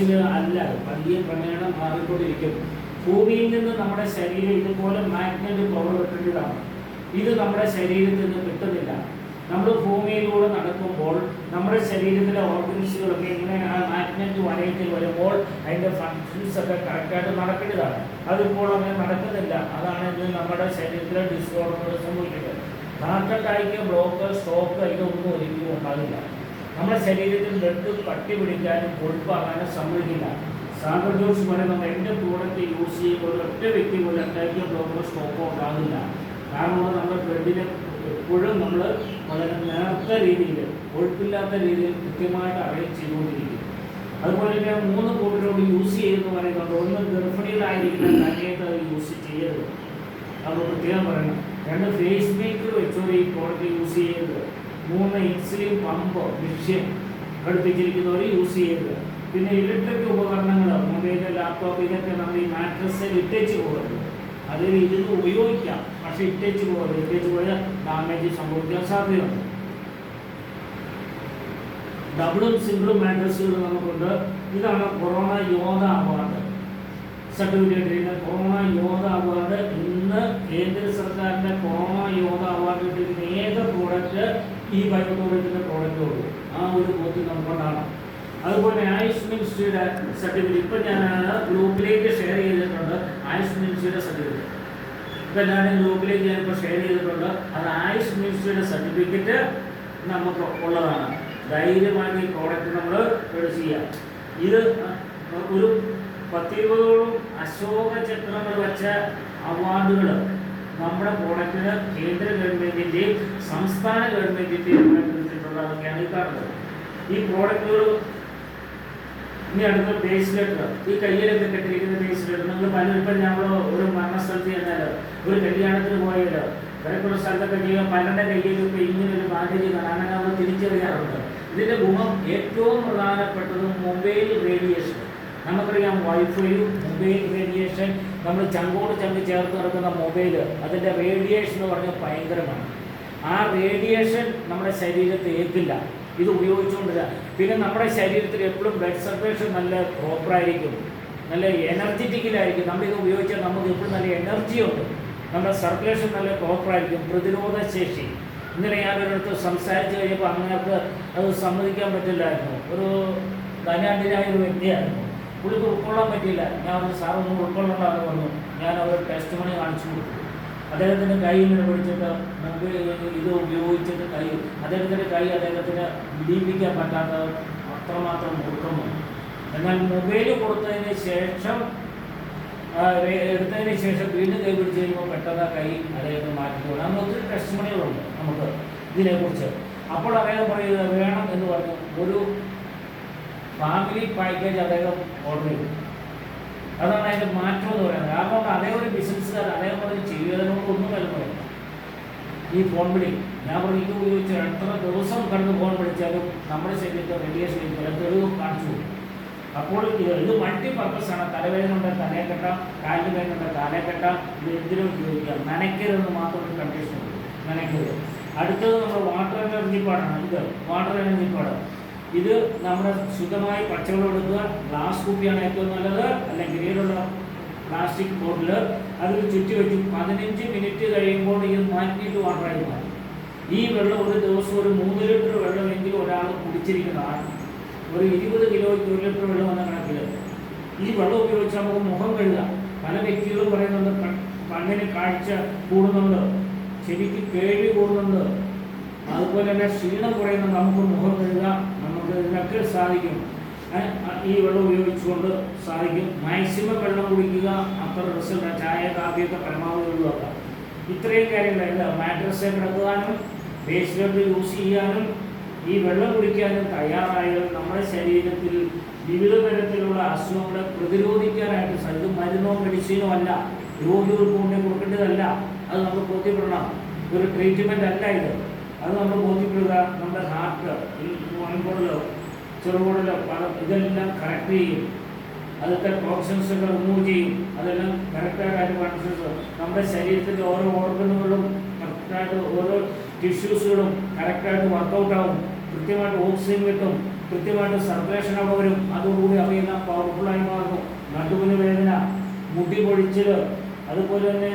അല്ല. പതിയെ ക്രമേണ മാറിക്കൊണ്ടിരിക്കും. ഭൂമിയിൽ നിന്ന് നമ്മുടെ ശരീരം ഇതുപോലെ മാഗ്നറ്റ് പവർ കിട്ടേണ്ടതാണ് ഇത് നമ്മുടെ ശരീരത്തിൽ നിന്ന് കിട്ടുന്നില്ല. നമ്മൾ ഭൂമിയിലൂടെ നടക്കുമ്പോൾ നമ്മുടെ ശരീരത്തിലെ ഓർഗൻസുകളൊക്കെ ഇങ്ങനെ ആ മാഗ്നറ്റ് വലയത്തിൽ വരുമ്പോൾ അതിന്റെ ഫങ്ഷൻസ് ഒക്കെ കറക്റ്റായിട്ട് നടക്കേണ്ടതാണ്. അതിപ്പോൾ അങ്ങനെ നടക്കുന്നില്ല. അതാണ് ഇത് നമ്മുടെ ശരീരത്തിലെ ഡിസോർഡറുകൾ സംഭവിക്കുന്നത് ഹാർട്ട് അറ്റാക്ക് ബ്ലോക്ക് സ്ട്രോക്ക് ഇതൊന്നും ഒരിക്കലും ഉണ്ടാകില്ല നമ്മുടെ ശരീരത്തിൽ ബ്ലഡ് കട്ടി പിടിക്കാനും കൊഴുപ്പാകാനും സമ്മതിക്കില്ല. സാഗർ മൂലം നമ്മൾ എന്റെ പ്രോഡക്റ്റ് യൂസ് ചെയ്യുമ്പോൾ ഒറ്റ വ്യക്തി പോലും ഉണ്ടാക്കിയ ബ്ലോക്കോ സ്റ്റോക്കോ ഉണ്ടാകില്ല കാരണം നമ്മുടെ ബ്ലഡിനെ എപ്പോഴും നമ്മൾ വളരെ നേർത്ത രീതിയിൽ കൊഴുപ്പില്ലാത്ത രീതിയിൽ കൃത്യമായിട്ട് അറേഞ്ച് ചെയ്തുകൊണ്ടിരിക്കും. അതുപോലെ തന്നെ മൂന്ന് കൂട്ടരോട് യൂസ് ചെയ്യുന്നു പറയുന്നുണ്ട് ഒന്ന് ഗർഭിണികളായിരിക്കുന്ന സമയത്ത് അത് യൂസ് ചെയ്യരുത്. അത് പ്രത്യേകം പറയണം. രണ്ട് ഫേസ് മേക്കർ വെച്ചോ ഈ പ്രോഡക്റ്റ് യൂസ് ചെയ്യരുത്. മൂന്ന് ഇൻസുലിൻ പമ്പ് ലക്ഷ്യം ഘടിപ്പിച്ചിരിക്കുന്നവർ യൂസ് ചെയ്യരുത് പിന്നെ ഇലക്ട്രിക് ഉപകരണങ്ങൾ മൊബൈൽ ലാപ്ടോപ്പ് ഇതൊക്കെ നമ്മൾ ഈ മാട്രസിൽ ഇട്ടേച്ച് പോകരുത്. അത് ഇതിന് ഉപയോഗിക്കാം പക്ഷെ ഇട്ടേച്ച് പോകരുത്. ഇട്ടേച്ച് പോയാൽ ഡാമേജ് സംഭവിക്കാൻ സാധ്യതയുണ്ട്. ഡബിളും സിംഗിളും മാട്രസുകൾ നമുക്കുണ്ട്. ഇതാണ് കൊറോണ യോധ അവാർഡ് സർട്ടിഫിക്കറ്റ് ചെയ്യുന്ന കൊറോണ യോധ അവാർഡ് ഇന്ന് കേന്ദ്ര സർക്കാരിന്റെ കൊറോണ യോധ അവാർഡ് കിട്ടിയിരിക്കുന്ന ഏക പ്രോഡക്റ്റ് ഈ ബയോടോറിയത്തിന്റെ പ്രോഡക്റ്റ് ഉള്ളു. ആ ഒരു ബോധ്യം നമുക്കുണ്ടാണ് അതുപോലെ ആയുഷ് മിനിസ്ട്രിയുടെ സർട്ടിഫിക്കറ്റ് ഇപ്പം ഞാൻ ഗ്രൂപ്പിലേക്ക് ഷെയർ ചെയ്തിട്ടുണ്ട് ആയുഷ് മിനിസ്ട്രിയുടെ സർട്ടിഫിക്കറ്റ് ഇപ്പം ഞാൻ ഗ്രൂപ്പിലേക്ക് ഞാൻ ഇപ്പോൾ ഷെയർ ചെയ്തിട്ടുണ്ട്. അത് ആയുഷ് മിനിസ്ട്രിയുടെ സർട്ടിഫിക്കറ്റ് നമുക്ക് ഉള്ളതാണ്. ധൈര്യമായിട്ട് ഈ പ്രോഡക്റ്റ് നമ്മൾ യൂസ് ചെയ്യാം. ഇത് ഒരു പത്തിരുപതോളം അശോക ചക്രങ്ങൾ വെച്ച അവാർഡുകൾ നമ്മുടെ പ്രോഡക്റ്റിന് കേന്ദ്ര ഗവൺമെന്റിന്റെയും സംസ്ഥാന ഗവൺമെന്റിന്റെയും കൊടുത്തിട്ടുള്ളതൊക്കെയാണ് ഈ കാണുന്നത്. ഈ പ്രോഡക്റ്റുകൾ ഇനി അടുത്ത ബേസ്ലെറ്റ് ഈ കയ്യിലൊക്കെ കെട്ടിരിക്കുന്ന ബേസ്ലെറ്റ് നിങ്ങൾ പലരും നമ്മൾ ഒരു മരണസ്ഥലത്ത് ചെന്നാൽ ഒരു കല്യാണത്തിന് പോയാൽ ഇവരെക്കുള്ള സ്ഥലത്തൊക്കെ ചെയ്യുക പലരുടെ കയ്യിലൊക്കെ ഇങ്ങനെ ഒരു ബാധ്യത കാണാൻ നമ്മൾ തിരിച്ചറിയാറുണ്ട്. ഇതിന്റെ ഗുണം ഏറ്റവും പ്രധാനപ്പെട്ടത് മൊബൈൽ റേഡിയേഷൻ നമുക്കറിയാം വൈഫൈയും മൊബൈൽ റേഡിയേഷൻ നമ്മൾ ചങ്കോട് ചങ്ക് ചേർത്ത് നടക്കുന്ന മൊബൈൽ അതിന്റെ റേഡിയേഷൻ എന്ന് പറഞ്ഞാൽ ഭയങ്കരമാണ്. ആ റേഡിയേഷൻ നമ്മുടെ ശരീരത്തെ ഏൽക്കില്ല. ഇത് ഉപയോഗിച്ചുകൊണ്ടില്ല. പിന്നെ നമ്മുടെ ശരീരത്തിൽ എപ്പോഴും ബ്ലഡ് സർക്കുലേഷൻ നല്ല പ്രോപ്പറായിരിക്കും നല്ല എനർജറ്റിക്കലായിരിക്കും നമ്മളിത് ഉപയോഗിച്ചാൽ നമുക്ക് എപ്പോഴും നല്ല എനർജി ഉണ്ട്. നമ്മുടെ സർക്കുലേഷൻ നല്ല പ്രോപ്പറായിരിക്കും പ്രതിരോധ ശേഷി. ഇന്നലെ ഞാനൊരിടത്ത് സംസാരിച്ച് കഴിഞ്ഞപ്പോൾ അങ്ങനെ അത് സമ്മതിക്കാൻ പറ്റില്ലായിരുന്നു. ഒരു ധനാഢ്യനായ ഒരു വ്യക്തിയായിരുന്നു. പുള്ളിക്ക് ഉൾക്കൊള്ളാൻ പറ്റിയില്ല. ഞാൻ പറഞ്ഞു സാർ ഒന്നും ഉൾക്കൊള്ളണ്ടെന്ന് പറഞ്ഞു. ഞാൻ അവർ ടെസ്റ്റ് മണി കാണിച്ചു കൊടുത്തു. അദ്ദേഹത്തിന്റെ കൈ ഇങ്ങനെ പിടിച്ചിട്ട് നമുക്ക് ഇത് ഉപയോഗിച്ചിട്ട് കൈ അദ്ദേഹത്തിന്റെ കൈ അദ്ദേഹത്തിന് വിടിയിപ്പിക്കാൻ പറ്റാത്ത അത്രമാത്രം കൊടുക്കുന്നു എന്നാൽ മൊബൈൽ കൊടുത്തതിന് ശേഷം എടുത്തതിന് ശേഷം വീണ്ടും കൈ പിടിച്ച് കഴിയുമ്പോൾ പെട്ടെന്ന് കൈ അദ്ദേഹത്തിന് മാറ്റിക്കൊണ്ട് അങ്ങനെ ഒത്തിരി ടെസ്റ്റ് മണികളുണ്ട് നമുക്ക് ഇതിനെക്കുറിച്ച്. അപ്പോൾ അദ്ദേഹം പറയുന്നത് വേണം എന്ന് പറഞ്ഞു. ഒരു ഫാമിലി പാക്കേജ് അദ്ദേഹം ഓർഡർ ചെയ്തു. അതാണ് അതിന്റെ മാറ്റം എന്ന് പറയുന്നത്. കാരണം അതേ ഒരു ബിസിനസ്സുകാർ അദ്ദേഹം പറഞ്ഞ് ചെയ്യുന്നതിനോട് ഒന്നും വില പറയില്ല ഈ ഫോൺ വിളി. ഞാൻ പറഞ്ഞു ഇത് ഉപയോഗിച്ച് എത്ര ദിവസം കടന്ന് ഫോൺ വിളിച്ചാലും നമ്മുടെ ശരീരത്തെ റേഡിയേഷൻ തെളിവ് കാണിച്ചു അപ്പോൾ ഇത് മൾട്ടി പർപ്പസ് ആണ്. തലവേദന ഉണ്ട് തലയെ കെട്ടാം കാലിന് വേദന ഉണ്ട് കാലേ കെട്ടാം ഇത് എന്തിനും ഉപയോഗിക്കാം. നനയ്ക്കരുതെന്ന് മാത്രം ഒരു കണ്ടീഷൻ നനയ്ക്കരുത്. അടുത്തത് നമ്മുടെ വാട്ടർ എനർജി പാടാണ് ഇത് വാട്ടർ എനർജി പാട് ഇത് നമ്മുടെ ശുദ്ധമായി പച്ചവെള്ളം എടുക്കുക. ഗ്ലാസ് കുപ്പിയാണ് ഏറ്റവും നല്ലത്. അല്ലെങ്കിൽ ഗ്രീനുള്ള പ്ലാസ്റ്റിക് ബോട്ടിൽ അതിൽ ചുറ്റി വെച്ച് പതിനഞ്ച് മിനിറ്റ് കഴിയുമ്പോൾ ഇത് മാറ്റിയിട്ട് വാട്ടറായി മാറും. ഈ വെള്ളം ഒരു ദിവസം ഒരു മൂന്ന് ലിറ്റർ വെള്ളമെങ്കിലും ഒരാൾ കുടിച്ചിരിക്കുന്നതാണ്. ഒരു ഇരുപത് കിലോയ്ക്ക് ഒരു ലിറ്റർ വെള്ളം എന്ന കണക്കിൽ ഈ വെള്ളം ഉപയോഗിച്ച് നമുക്ക് മുഖം കഴുകാം പല വ്യക്തികളും പറയുന്നുണ്ട് കണ്ണിന് കാഴ്ച കൂടുന്നുണ്ട്. ചെവിക്ക് കേൾവി കൂടുന്നുണ്ട്. അതുപോലെ തന്നെ ക്ഷീണം കുറയുന്നുണ്ട് നമുക്ക് മുഖം കഴുകാം. ഇതിനൊക്കെ സാധിക്കും. ഈ വെള്ളം ഉപയോഗിച്ചുകൊണ്ട് സാധിക്കും. മാക്സിമം വെള്ളം കുടിക്കുക അത്ര റിസൾട്ട് ചായ കാപ്പിയൊക്കെ പരമാവധി ഒഴിവാക്കാം ഇത്രയും കാര്യങ്ങളല്ല. മാട്രസ് കിടക്കുവാനും ബേസ്ലെറ്റ് യൂസ് ചെയ്യാനും ഈ വെള്ളം കുടിക്കാനും തയ്യാറായാൽ നമ്മുടെ ശരീരത്തിൽ വിവിധ തരത്തിലുള്ള അസുഖങ്ങളെ പ്രതിരോധിക്കാനായിട്ട് സാധിക്കും. മരുന്നോ മെഡിസിനോ അല്ല. രോഗികൾക്ക് കൊണ്ടേ കൊടുക്കേണ്ടതല്ല. അത് നമ്മൾ ബോധ്യപ്പെടണം. ഒരു ട്രീറ്റ്മെന്റ് അല്ല ഇത്. അത് നമ്മൾ ബോധ്യപ്പെടുക. നമ്മുടെ ഹാർട്ട് ഈ ചെറുകോടിലോ ഇതെല്ലാം കറക്റ്റ് ചെയ്യും. അതൊക്കെ ടോക്സിൻസൊക്കെ റിമൂവ് ചെയ്യും. അതെല്ലാം കറക്റ്റായിട്ട് കോൺഷ്യസ് നമ്മുടെ ശരീരത്തിന്റെ ഓരോ ഓർഗനുകളും കറക്റ്റായിട്ട് ഓരോ ടിഷ്യൂസുകളും കറക്റ്റായിട്ട് വർക്കൗട്ട് ആവും. കൃത്യമായിട്ട് ഓക്സിജൻ കിട്ടും. കൃത്യമായിട്ട് സർക്കുലേഷൻ അവിടെ വരും. അതോടുകൂടി അവയെല്ലാം പവർഫുള്ളായി മാറുന്നു. നടുവിന് വേദന മുടി പൊഴിച്ചൽ അതുപോലെ തന്നെ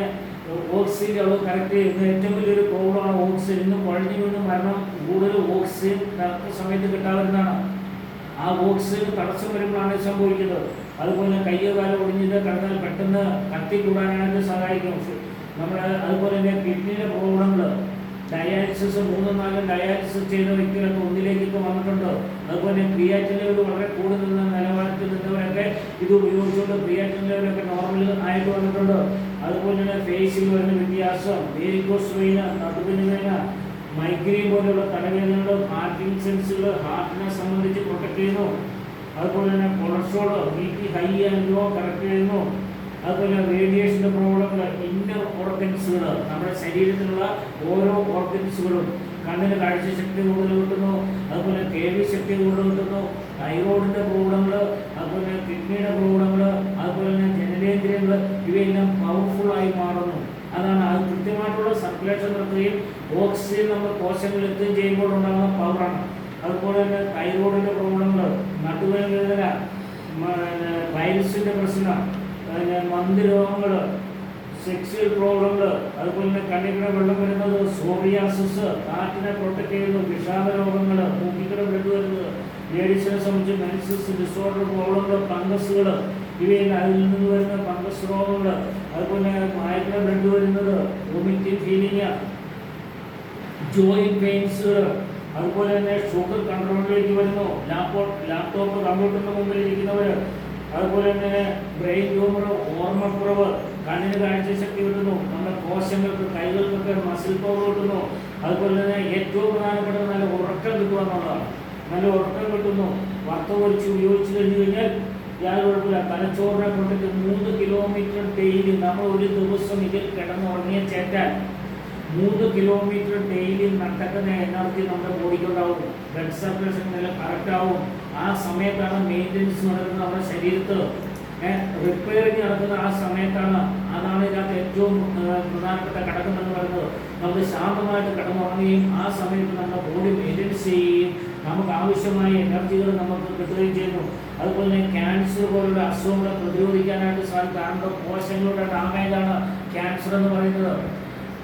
ഓക്സിജൻ അളവ് കറക്റ്റ് ചെയ്യുന്ന ഏറ്റവും വലിയൊരു പ്രോബ്ലമാണ് ഓക്സിജൻ. ഇന്ന് കുഴഞ്ഞു വീണ് മരണം കൂടുതൽ ഓക്സിജൻ കറക്റ്റ് സമയത്ത് കിട്ടാവുന്നതാണ് ആ ഓക്സിജൻ തടസ്സം വരുമ്പോഴാണ് സംഭവിക്കുന്നത്. അതുപോലെ കയ്യോ കാലോ ഒടിഞ്ഞത് കിടന്നാൽ പെട്ടെന്ന് കത്തിക്കൂടാനായിട്ട് സഹായിക്കും. നമ്മുടെ അതുപോലെ തന്നെ കിഡ്നിയുടെ പ്രോബ്ലങ്ങൾ ഡയാലിസിസ് മൂന്നും നാലും ഡയാലിസിസ് ചെയ്ത വ്യക്തികളൊക്കെ ഒന്നിലേക്ക് ഇപ്പോൾ വന്നിട്ടുണ്ട്? അതുപോലെ ക്രിയാറ്റിൻ ലെവൽ വളരെ കൂടുതൽ നിലവാരത്തിൽ നിന്നവരൊക്കെ ഇത് ഉപയോഗിച്ചുകൊണ്ട് ക്രിയാറ്റിൻ ലെവലൊക്കെ നോർമൽ ആയിട്ട് വന്നിട്ടുണ്ട്? അതുപോലെ തന്നെ ഫേസിൽ വരുന്ന വ്യത്യാസം വേരിക്കോസ് വേന നടുവിന് വേന മൈഗ്രെയിൻ പോലെയുള്ള തലവേദനകൾ പാർക്കിൻസൺസുകൾ ഹാർട്ടിനെ സംബന്ധിച്ച് പ്രൊട്ടക്ട് ചെയ്യുന്നു. അതുപോലെ തന്നെ cholesterol B P high and low correct ചെയ്യുന്നു. അതുപോലെ റേഡിയേഷന്റെ പ്രോബ്ലങ്ങൾ ഇന്നർ ഓർഗൻസുകൾ നമ്മുടെ ശരീരത്തിലുള്ള ഓരോ ഓർഗൻസുകളും കണ്ണിന് കാഴ്ചശക്തി കൂടുതൽ കിട്ടുന്നു അതുപോലെ കേൾവി ശക്തി കൂടുതൽ കിട്ടുന്നു തൈറോയിഡിന്റെ പ്രോബ്ലങ്ങൾ അതുപോലെ കിഡ്നിയുടെ പ്രോബ്ലങ്ങൾ അതുപോലെ തന്നെ ജനനേന്ദ്രിയങ്ങൾ ഇവയെല്ലാം പവർഫുള്ളായി മാറുന്നു. അതാണ് അത് കൃത്യമായിട്ടുള്ള സർക്കുലേഷൻ നടത്തുകയും ഓക്സിജൻ നമ്മൾ കോശങ്ങളിൽ എത്തുകയും ചെയ്യുമ്പോൾ ഉണ്ടാകുന്ന പവറാണ് അതുപോലെ തന്നെ തൈറോയിഡിന്റെ പ്രോബ്ലങ്ങൾ നടുവേദന വൈറസിന്റെ പ്രശ്നം പിന്നെ മന്ത് രോഗങ്ങൾ സെക്സ്വൽ പ്രോബ്ലങ്ങൾ അതുപോലെ തന്നെ കണ്ണിക്കിടെ വെള്ളം വരുന്നത് സോറിയാസിസ് കാറ്റിനെ പ്രൊട്ടക്ട് ചെയ്യുന്നു വിഷാദ രോഗങ്ങൾ മൂക്കിക്കിടെ ബ്ലഡ് വരുന്നത് ലേഡീസിനെ സംബന്ധിച്ച് മെൻസസ് ഡിസോർഡർ പ്രോബ്ലങ്ങൾ ഫംഗസുകൾ ഇവയിൽ അതിൽ നിന്ന് വരുന്ന ഫംഗസ് രോഗങ്ങൾ അതുപോലെ വായക്കട ബ്ലഡ് വരുന്നത് വൊമിറ്റിംഗ് ഫീലിംഗ് ജോയിൻ പെയിൻസുകൾ അതുപോലെ തന്നെ ഷുഗർ കൺട്രോളിലേക്ക് വരുന്നു ലാപ്ടോപ്പ് ലാപ്ടോപ്പ് കമ്പ്യൂട്ടറിന് മുമ്പിൽ ഇരിക്കുന്നവർ അതുപോലെ തന്നെ ബ്രെയിൻ ട്യൂമർ ഓർമ്മക്കുറവ് കണ്ണിന് കാഴ്ചശക്തി കിട്ടുന്നു നമ്മുടെ കോശങ്ങൾക്ക് കൈകൾക്കൊക്കെ മസിൽ പവർ കിട്ടുന്നു. അതുപോലെ തന്നെ ഏറ്റവും പ്രധാനപ്പെട്ട നല്ല ഉറക്കം കിട്ടുക എന്നുള്ളതാണ്. നല്ല ഉറക്കം കിട്ടുന്നു. വറുത്ത ഒഴിച്ച് ഉപയോഗിച്ച് കഴിഞ്ഞു കഴിഞ്ഞാൽ യാതൊരു കുഴപ്പമില്ല. തലച്ചോറിനെ കൊണ്ടിട്ട് മൂന്ന് കിലോമീറ്റർ ഡെയിലി നമ്മൾ ഒരു ദിവസം ഇതിൽ കിടന്നുറങ്ങിയ ചേറ്റാൻ മൂന്ന് കിലോമീറ്റർ ഡെയിലി നടക്കുന്ന എനർജി നമ്മുടെ ബോഡിക്കുണ്ടാവും ബ്ലഡ് സർക്കുലേഷൻ നല്ല കറക്റ്റ് ആവും. ആ സമയത്താണ് മെയിന്റെനൻസ് നടക്കുന്നത് നമ്മുടെ ശരീരത്തിൽ. റിപ്പയറിങ് നടക്കുന്ന ആ സമയത്താണ് അതാണ് ഇതിനകത്ത് ഏറ്റവും പ്രധാനപ്പെട്ട ഘടകം എന്ന് പറയുന്നത്. നമ്മൾ ശാന്തമായിട്ട് കിടന്നുറങ്ങുകയും ആ സമയത്ത് നമ്മുടെ ബോഡി മെയിന്റെനൻസ് ചെയ്യുകയും നമുക്ക് ആവശ്യമായ എനർജികൾ നമുക്ക് കിട്ടുകയും ചെയ്യുന്നു. അതുപോലെ തന്നെ ക്യാൻസർ പോലുള്ള അസുഖങ്ങളെ പ്രതിരോധിക്കാനായിട്ട് സാധിക്കും. കാരണം കോശങ്ങളുടെ ഡാമേജാണ് ക്യാൻസർ എന്ന് പറയുന്നത്.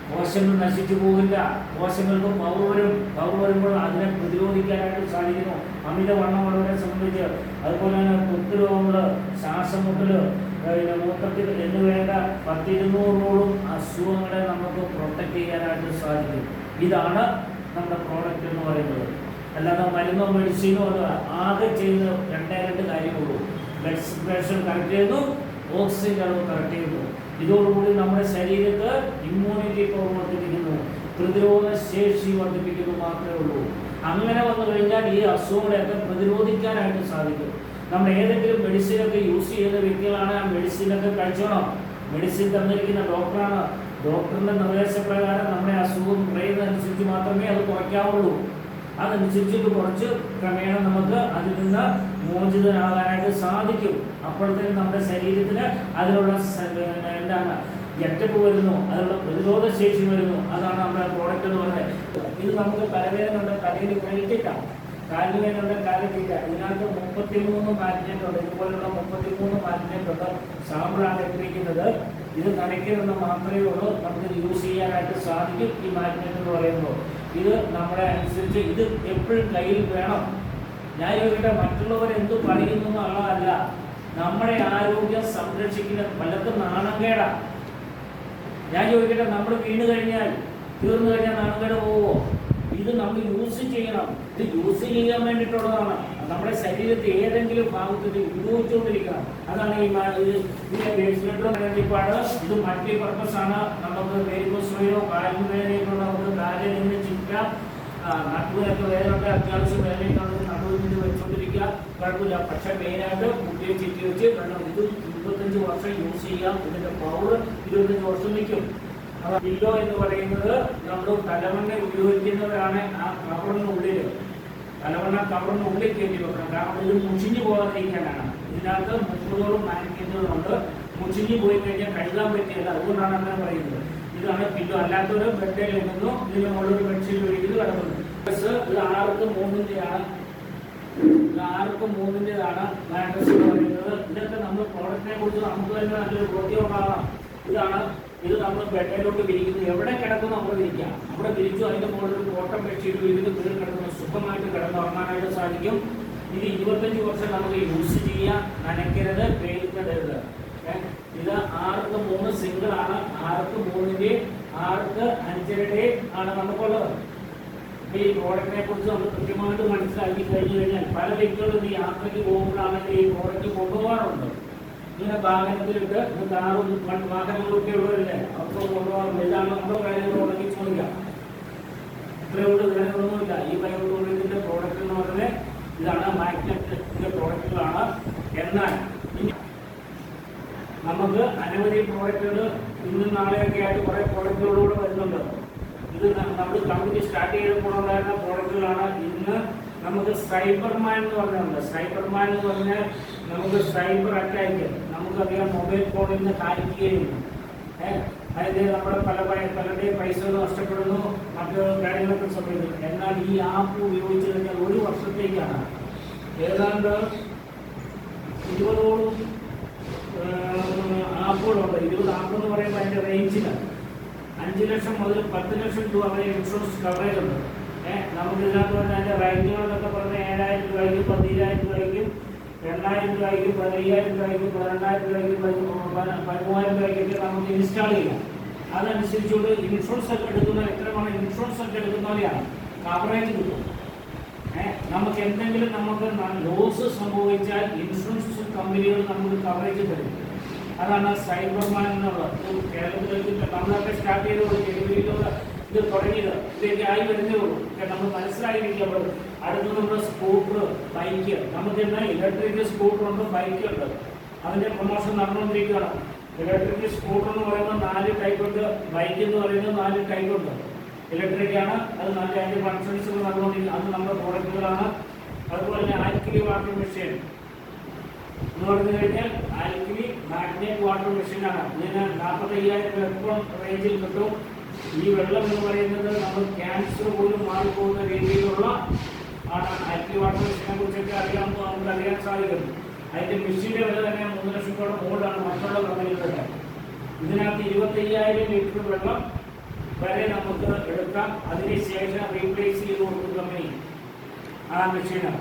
കോശങ്ങൾ നശിച്ചു പോകില്ല. കോശങ്ങൾക്ക് പവർ വരും പവർ വരുമ്പോൾ അതിനെ പ്രതിരോധിക്കാനായിട്ട് സാധിക്കുന്നു. അമിത അമിതവണ്ണമുള്ളവരെ സംബന്ധിച്ച് അതുപോലെ തന്നെ കൊത്തു രോഗങ്ങൾ ശ്വാസം മുട്ടൽ പിന്നെ മൂത്രത്തിൽ എന്ന് വേണ്ട പത്തിരുന്നൂറോളം അസുഖങ്ങളെ നമുക്ക് പ്രൊട്ടക്ട് ചെയ്യാനായിട്ട് സാധിക്കും. ഇതാണ് നമ്മുടെ പ്രോഡക്റ്റ് എന്ന് പറയുന്നത്. അല്ലാതെ മരുന്നോ മെഡിസിനോ അത് ആകെ ചെയ്യുന്ന രണ്ടേ രണ്ട് കാര്യമുള്ളൂ ബ്ലഡ് പ്രഷർ കറക്റ്റ് ചെയ്യുന്നു ഓക്സിജൻ അളവ് കറക്റ്റ് ചെയ്യുന്നു. ഇതോടുകൂടി നമ്മുടെ ശരീരത്ത് ഇമ്മ്യൂണിറ്റി പവർ വർദ്ധിപ്പിക്കുന്നു. പ്രതിരോധ ശേഷി വർദ്ധിപ്പിക്കുന്നു മാത്രമേ ഉള്ളൂ. അങ്ങനെ വന്നു കഴിഞ്ഞാൽ ഈ അസുഖങ്ങളെയൊക്കെ പ്രതിരോധിക്കാനായിട്ട് സാധിക്കും. നമ്മൾ ഏതെങ്കിലും മെഡിസിനൊക്കെ യൂസ് ചെയ്യുന്ന വ്യക്തികളാണ്. ആ മെഡിസിനൊക്കെ കഴിച്ചോണം. മെഡിസിൻ തന്നിരിക്കുന്ന ഡോക്ടറാണ് ഡോക്ടറിന്റെ നിർദ്ദേശപ്രകാരം നമ്മുടെ അസുഖം കുറയുന്നതനുസരിച്ച് മാത്രമേ അത് കുറയ്ക്കാവുള്ളൂ. അതനുസരിച്ചിട്ട് കുറച്ച് ക്രമേണ നമുക്ക് അതിൽ നിന്ന് മോചിതനാകാനായിട്ട് സാധിക്കും. അപ്പോഴത്തേക്കും നമ്മുടെ ശരീരത്തിന് അതിനുള്ള എന്താണ് ഗെറ്റപ്പ് വരുന്നു അതിനുള്ള പ്രതിരോധ ശേഷി വരുന്നു. അതാണ് നമ്മുടെ പ്രോഡക്റ്റ് എന്ന് പറയുന്നത്. ഇത് നമുക്ക് തലവേദന ഉണ്ട് തലയിൽ കഴിക്കാം കാലിന് വേദന കാലിട്ടില്ല. ഇതിനകത്ത് മുപ്പത്തിമൂന്ന് മാലിന്യങ്ങൾ ഉണ്ട്. ഇതുപോലുള്ള മുപ്പത്തിമൂന്ന് മാഗ്നറ്റ് ഉണ്ട് സാമ്പിളാണ് ഇട്ടിരിക്കുന്നത്. ഇത് നനയ്ക്കുന്നത് മാത്രമേ ഉള്ളൂ. നമുക്ക് യൂസ് ചെയ്യാനായിട്ട് സാധിക്കും ഈ മാഗ്നറ്റ് എന്ന് പറയുമ്പോൾ. ഇത് നമ്മുടെ അനുസരിച്ച് ഇത് എപ്പോഴും കയ്യിൽ വേണം. ഞാൻ ചോദിക്കട്ടെ മറ്റുള്ളവർ എന്ത് പറയുന്നു എന്നുള്ളതല്ല. നമ്മുടെ ആരോഗ്യം സംരക്ഷിക്കുന്ന പലർക്കും നാണംകേടാ ഞാൻ ചോദിക്കട്ടെ നമ്മൾ വീണ് കഴിഞ്ഞാൽ തീർന്നു കഴിഞ്ഞാൽ നാണംകേട് പോവോ? ഇത് നമ്മൾ യൂസ് ചെയ്യണം. ഇത് യൂസ് ചെയ്യാൻ വേണ്ടിയിട്ടുള്ളതാണ്. നമ്മുടെ ശരീരത്തെ ഏതെങ്കിലും ഭാഗത്തിൽ ഉപയോഗിച്ചുകൊണ്ടിരിക്കണം അതാണ് ഈ ഇത് മൾട്ടി പർപ്പസ് ആണ്. നമുക്ക് വേരിക്കോസ്വയോ കാലിന് വേദനയൊക്കെ നമുക്ക് കാലിൽ നിന്ന് ചിരിക്കാം നട്ടുവിനൊക്കെ വേദനയൊക്കെ അത്യാവശ്യം വേദനയൊക്കെ നിന്ന് വെച്ചുകൊണ്ടിരിക്കുക കുഴപ്പമില്ല. പക്ഷെ മെയിനായിട്ട് കുട്ടിയെ ചിറ്റി വെച്ച് കാരണം ഇത് ഇരുപത്തഞ്ച് വർഷം യൂസ് ചെയ്യാം. ഇതിന്റെ പവർ ഇരുപത്തഞ്ച് വർഷം നിൽക്കും. അപ്പൊ എന്ന് പറയുന്നത് നമ്മൾ തലമണ്ണ ഉപയോഗിക്കുന്നവരാണ് ആ കവറിനുള്ളിൽ തലമണ്ണ കവറിനുള്ളിൽ കയറ്റി വെക്കണം. കാരണം ഇത് മുഷിഞ്ഞു പോകാതിരിക്കാനാണ്. ഇതിനകത്ത് മുപ്പതോളം മാനിക്കേണ്ടതുണ്ട്. മുഷിഞ്ഞു പോയി കഴിഞ്ഞാൽ കഴുകാൻ പറ്റിയല്ല അതുകൊണ്ടാണ് അങ്ങനെ പറയുന്നത്. ഇതാണ് പില്ലോ അല്ലാത്തൊരു ബെഡിൽ നിന്നു ഇതിന് മുകളിൽ ബെഡ്ഷീറ്റ് ഒഴിക്കുന്നത് കിടക്കുന്നത് ബസ് ഇത് ആർക്ക് മൂന്നിന്റെയാണ് ആർക്ക് മൂന്നിന്റെതാണ് മാട്രസ് എന്ന് പറയുന്നത്. ഇതൊക്കെ നമ്മൾ പ്രോഡക്റ്റിനെ കുറിച്ച് നമുക്ക് തന്നെ നല്ലൊരു ബോധ്യം ഇതാണ് ഇത് നമ്മൾ ബെഡിലോട്ട് വിരിക്കുന്നത് എവിടെ കിടക്കുന്നു അവിടെ വിരിക്കാം. അവിടെ വിരിച്ചു അതിന്റെ മുകളിൽ ഒരു കോട്ടം ബെഡ്ഷീറ്റ് വിരിച്ച് കീറി കിടക്കുന്ന സുഖമായിട്ട് കിടന്നുറങ്ങാനായിട്ട് സാധിക്കും. ഇത് ഇരുപത്തഞ്ച് വർഷം നമുക്ക് യൂസ് ചെയ്യാം നനയ്ക്കരുത് പേരിക്കരുത് ഇത് ആർക്ക് മൂന്ന് സിംഗിൾ ആണ് ആർക്ക് മൂന്നിന്റെ ആർക്ക് അഞ്ചരയുടെ ആണ് നമുക്കുള്ളത്. ഈ പ്രോഡക്റ്റിനെ കുറിച്ച് നമ്മൾ കൃത്യമായിട്ട് മനസ്സിലാക്കി കഴിഞ്ഞു കഴിഞ്ഞാൽ പല വ്യക്തികളും ഈ യാത്രയ്ക്ക് പോകുമ്പോഴാണെങ്കിൽ ഈ പ്രോഡക്റ്റ് കൊണ്ടുപോകാറുണ്ട് ഇങ്ങനെ വാഹനത്തിലിട്ട് കാറും വാഹനങ്ങളൊക്കെ ഉള്ളവരല്ലേ അപ്പോൾ കൊണ്ടുപോകാറുണ്ട്. ഇതാണ് നമ്മുടെ കാര്യങ്ങൾ ചോദിക്കാം. ഇത്രയോട് കാര്യങ്ങളൊന്നുമില്ല. ഈ ബയോട്ടോളിന്റെ പ്രോഡക്റ്റ് എന്ന് പറഞ്ഞാൽ ഇതാണ് മാഗ്നറ്റിന്റെ പ്രോഡക്റ്റുകളാണ് എന്നാൽ നമുക്ക് അനവധി പ്രോഡക്റ്റുകൾ ഇന്നും നാളെയൊക്കെ ആയിട്ട് കുറെ പ്രോഡക്റ്റുകളൂടെ വരുന്നുണ്ട് ഇത് ന- നമ്മൾ കമ്പനി സ്റ്റാർട്ട് ചെയ്തപ്പോൾ ഉണ്ടായിരുന്ന പ്രോഡക്റ്റുകളാണ് ഇന്ന് നമുക്ക് സൈബർ മാൻ എന്ന് പറഞ്ഞാൽ സൈബർ മാൻ എന്ന് പറഞ്ഞാൽ നമുക്ക് സൈബർ അറ്റാക്ക് നമുക്കറിയാം മൊബൈൽ ഫോണിൽ നിന്ന് കാണിക്കുകയും അതായത് നമ്മുടെ പല പല- പലരുടെയും പൈസ നഷ്ടപ്പെടുന്നു മറ്റു കാര്യങ്ങളൊക്കെ സംഭവിക്കുന്നു. എന്നാൽ ഈ ആപ്പ് ഉപയോഗിച്ച് കഴിഞ്ഞാൽ ഒരു വർഷത്തേക്കാണ്. ഏതാണ്ട് ഇരുപതോളം ആപ്പുകളുണ്ട്. ഇരുപത് ആപ്പ് എന്ന് പറയുമ്പോൾ അതിന്റെ റേഞ്ചിന് അഞ്ച് ലക്ഷം മുതൽ പത്ത് ലക്ഷം രൂപ വരെ ഇൻഷുറൻസ് കവറേജ് ഉണ്ട്. ഏഹ് നമുക്ക് ഇതിനകത്ത് പറഞ്ഞാൽ അതിന്റെ റേഞ്ചുകളെന്നൊക്കെ പറഞ്ഞാൽ ഏഴായിരം രൂപയ്ക്കും പതിനായിരം രൂപയ്ക്കും രണ്ടായിരം രൂപയ്ക്കും പതിനയ്യായിരം രൂപയ്ക്കും പതിനെണ്ണായിരം രൂപയ്ക്കും പതിമൂവായിരം രൂപയ്ക്കൊക്കെ നമുക്ക് ഇൻസ്റ്റാൾ ചെയ്യാം. അതനുസരിച്ചുകൊണ്ട് ഇൻഷുറൻസ് ഒക്കെ എടുക്കുന്ന എത്രമാണ് ഇൻഷുറൻസ് ഒക്കെ എടുക്കുന്നവരെയാണ് കവറേജ് കിട്ടും. ഏഹ് നമുക്ക് എന്തെങ്കിലും നമുക്ക് ലോസ് സംഭവിച്ചാൽ ഇൻഷുറൻസ് കമ്പനികൾ നമുക്ക് കവറേജ് തരും. അതാണ് സൈബർമാൻ എന്നുള്ളത് ഇത് കേരളത്തിലേക്ക് നമ്മളൊക്കെ സ്റ്റാർട്ട് ചെയ്തോളൂ ജനുവരിയിലൂടെ ഇത് തുടങ്ങിയത്. ഇതൊക്കെ ആയി വരുന്നേ ഉള്ളൂ നമ്മൾ മനസ്സിലായിരിക്കുമ്പോൾ അടുത്ത് നമ്മുടെ സ്കൂട്ടർ ബൈക്ക് നമുക്ക് ഇന്ന് ഇലക്ട്രിക് സ്കൂട്ടറുണ്ട് ബൈക്ക് ഉണ്ട്. അതിന്റെ പ്രൊമോഷൻ നടന്നുകൊണ്ടിരിക്കുകയാണ്. ഇലക്ട്രിക് സ്കൂട്ടർ എന്ന് പറയുമ്പോൾ നാല് ടൈപ്പ് ഉണ്ട്. ബൈക്ക് എന്ന് പറയുന്നത് നാല് ടൈപ്പ് ഉണ്ട്. ഇലക്ട്രിക് ആണ് അത് നല്ല അതിന്റെ ഫങ്ഷൻസ് നടന്നുകൊണ്ടിരിക്കുന്നത്. അത് നമ്മുടെ പ്രോഡക്റ്റുകളാണ് അതുപോലെ തന്നെ വാട്ടർ മെഷീൻ. എന്ന് പറഞ്ഞു കഴിഞ്ഞാൽ ആൽക്കലി മാഗ്നറ്റ് വാട്ടർ മെഷീനാണ്. ഇതിന് നാൽപ്പത്തയ്യായിരം വെപ്പം റേഞ്ചിൽ കിട്ടും. ഈ വെള്ളം എന്ന് പറയുന്നത് നമ്മൾ ക്യാൻസർ പോലും മാറിപ്പോകുന്ന രീതിയിലുള്ള ആണ് ആൽക്കലി വാട്ടർ മെഷീനെ കുറിച്ചൊക്കെ അറിയാൻ നമുക്ക് അറിയാൻ സാധിക്കുന്നു അതിന്റെ മെഷീന്റെ വില തന്നെ മൂന്ന് ലക്ഷത്തോളം മുകളിലാണ് മറ്റുള്ള കമ്പനികളുടെ ഇതിനകത്ത് ഇരുപത്തയ്യായിരം ലിറ്റർ വെള്ളം വരെ നമുക്ക് എടുക്കാം. അതിനുശേഷം റീപ്ലേസ് ചെയ്ത് കൊടുക്കും കമ്പനി ആ മെഷീനാണ്.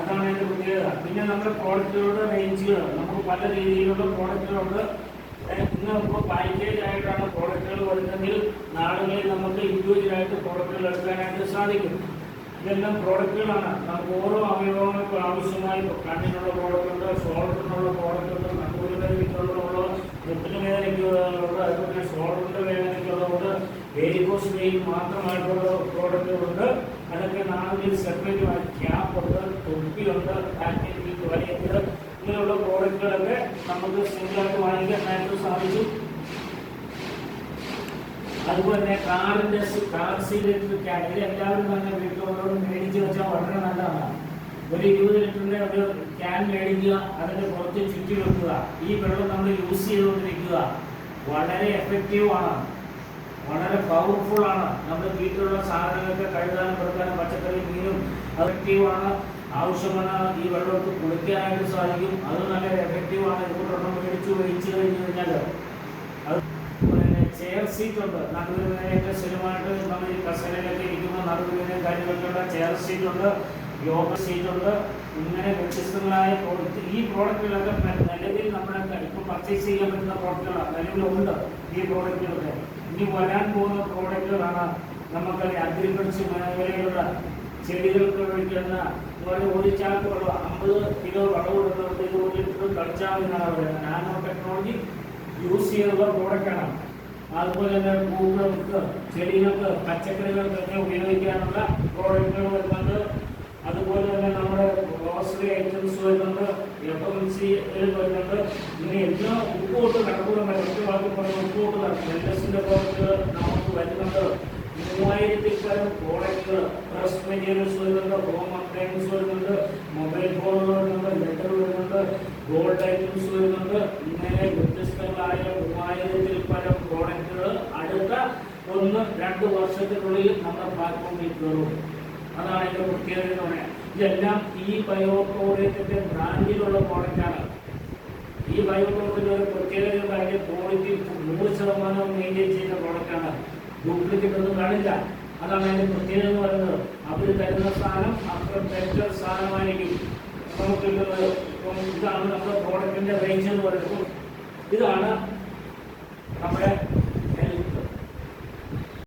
അതാണ് അതിന്റെ പ്രത്യേകത. പിന്നെ നമ്മുടെ പ്രോഡക്റ്റുകളുടെ റേഞ്ചുകളാണ് നമുക്ക് പല രീതിയിലുള്ള പ്രോഡക്റ്റുകളുണ്ട് ഇന്ന് നമുക്ക് പാക്കേജ് ആയിട്ടാണ് പ്രോഡക്റ്റുകൾ വരുന്നതെങ്കിൽ നാടുകളിൽ നമുക്ക് ഇൻഡിവിജ്വൽ ആയിട്ട് പ്രോഡക്റ്റുകൾ എടുക്കാനായിട്ട് സാധിക്കും. ഇതെല്ലാം പ്രോഡക്റ്റുകളാണ് നമുക്ക് ഓരോ അവയവങ്ങൾക്കും ആവശ്യമായി കണ്ണിനുള്ള പ്രോഡക്റ്റ് ഉണ്ട് ഷോൾഡറിനുള്ള പ്രോഡക്റ്റ് ഉണ്ട് വേദനയ്ക്കുള്ളതുണ്ട് വേദനയ്ക്കുള്ള മുട്ടിന് വേദനയ്ക്കുള്ളത് അതുപോലെ ഷോൾഡറിന്റെ വേദനയ്ക്കുള്ളതുണ്ട് വേരിക്കോസ് വെയിൻ മാത്രമായിട്ടുള്ള പ്രോഡക്റ്റുകളുണ്ട് അതൊക്കെ നാളിൽ സെപ്പറേറ്റ് ക്യാപ്പ് ഉണ്ട്. തൊപ്പിയുണ്ട് പാക്കേജ് വലിയത് ഇങ്ങനെയുള്ള പ്രോഡക്റ്റുകളൊക്കെ നമുക്ക് സിംഗിളായിട്ട് വാങ്ങിക്കാനായിട്ട് സാധിക്കും അതുപോലെ തന്നെ കാറിന്റെ കാർ സീൽ ക്യാൻ ഇത് എല്ലാവരും തന്നെ വീട്ടിലോട് മേടിച്ച് വെച്ചാൽ വളരെ നല്ലതാണ്. ഒരു ഇരുപത് ലിറ്ററിന്റെ ഒരു ക്യാൻ മേടിക്കുക അതിന്റെ പുറത്ത് ചുറ്റി വെക്കുക. ഈ വെള്ളം നമ്മൾ യൂസ് ചെയ്തുകൊണ്ടിരിക്കുക. വളരെ എഫക്റ്റീവ് ആണ്. വളരെ പവർഫുൾ ആണ്. നമ്മുടെ വീട്ടിലുള്ള സാധനങ്ങളൊക്കെ കഴുകാനും പെടുത്താനും പച്ചക്കറി മീനും എഫക്റ്റീവ് ആണ്. ആവശ്യമാണ് ഈ വെള്ളമൊക്കെ കുളിക്കാനായിട്ട് സാധിക്കും. അത് നല്ല എഫക്റ്റീവ് ആണ്. ഇതുകൊണ്ടൊന്നും മേടിച്ചു ഒഴിച്ചു കഴിഞ്ഞു കഴിഞ്ഞാൽ അത് ചെയർ സീറ്റ് ഉണ്ട്. നടുവേദനയൊക്കെ സ്ഥിരമായിട്ട് നമ്മൾ ഈ കസേരയിലൊക്കെ ഇരിക്കുന്ന നടുവിനെ കാര്യങ്ങളൊക്കെയുള്ള ചെയർ സീറ്റ് ഉണ്ട് യോഗ സീറ്റ് ഉണ്ട്. ഇങ്ങനെ വ്യത്യസ്തങ്ങളായ പ്രോഡക്റ്റ് ഈ പ്രോഡക്റ്റുകളൊക്കെ നിലവിൽ നമ്മുടെ ഇപ്പം പർച്ചേസ് ചെയ്യാൻ പറ്റുന്ന പ്രോഡക്റ്റുകളാണ് നിലവിലുണ്ട് ഈ പ്രോഡക്റ്റുകളൊക്കെ ഇനി വരാൻ പോകുന്ന പ്രോഡക്റ്റുകളാണ് നമുക്ക് അഗ്രികൾച്ചർ മേഖലയിലുള്ള ചെടികൾക്ക് ഒഴിക്കുന്ന അതുപോലെ ഒരു ചാക്ക് വെള്ളം. അമ്പത് കിലോ വെള്ളം കൊടുക്കുന്നവർക്ക് ഒരു ലിറ്റർ കളിച്ചാൽ എന്നാണ് പറയുന്നത്. നാനോ ടെക്നോളജി യൂസ് ചെയ്തുള്ള പ്രോഡക്റ്റാണ്. അതുപോലെ തന്നെ പൂക്കൾക്ക് ചെടികൾക്ക് പച്ചക്കറികൾക്കൊക്കെ ഉപയോഗിക്കാനുള്ള പ്രോഡക്റ്റുകൾ വരുന്നുണ്ട്. അതുപോലെ തന്നെ നമ്മുടെ ഗ്രോസറി ഐറ്റംസ് വരുന്നുണ്ട്. എഫൻസി വരുന്നുണ്ട്. ഇങ്ങനെ എല്ലാ ഉപ്പോട്ട് കടപ്പുറം മറ്റു വാക്കി പറഞ്ഞ ഉപ്പോട്ട് വെല്ലസിന്റെ പ്രോഡക്റ്റുകൾ നമുക്ക് വരുന്നുണ്ട്. മൂവായിരത്തിൽ പരം പ്രോഡക്റ്റുകൾ ഡ്രസ് മെറ്റീരിയൽസ് വരുന്നുണ്ട് ഹോം അപ്ലയൻസ് വരുന്നുണ്ട് മൊബൈൽ ഫോണുകൾ വരുന്നുണ്ട് ലെറ്റർ വരുന്നുണ്ട് ഗോൾഡ് ഐറ്റംസ് വരുന്നുണ്ട് ഇങ്ങനെ വ്യത്യസ്തങ്ങളായ മൂവായിരത്തിൽ പരം പ്രോഡക്റ്റുകൾ അടുത്ത ഒന്ന് രണ്ട് വർഷത്തിനുള്ളിൽ നമ്മുടെ പ്ലാറ്റ്ഫോമിൽ കയറും. അതാണ് അതിന്റെ പ്രത്യേകത എന്ന് പറയാം ഇതെല്ലാം ഈ ബയോപ്രോഡക്റ്റിന്റെ ബ്രാൻഡിലുള്ള പ്രോഡക്റ്റാണ് ഈ ബയോപ്രോഡക്റ്റിന്റെ ഒരു പ്രത്യേകത ക്വാളിറ്റി നൂറ് ശതമാനം മെയിന്റെയിൻ ചെയ്യുന്ന പ്രോഡക്റ്റാണ് ഡ്യൂപ്ലിക്കേറ്റ് ഒന്നും കാണില്ല. അതാണ് അതിന്റെ പ്രത്യേകത എന്ന് പറയുന്നത്. അവർ തരുന്ന സാധനം അത്ര ബെറ്റർ സാധനമായിരിക്കും. നമുക്ക് ഇപ്പം ഇതാണ് നമ്മുടെ പ്രോഡക്റ്റിന്റെ റേഞ്ച് എന്ന് പറയുന്നത് ഇതാണ് നമ്മുടെ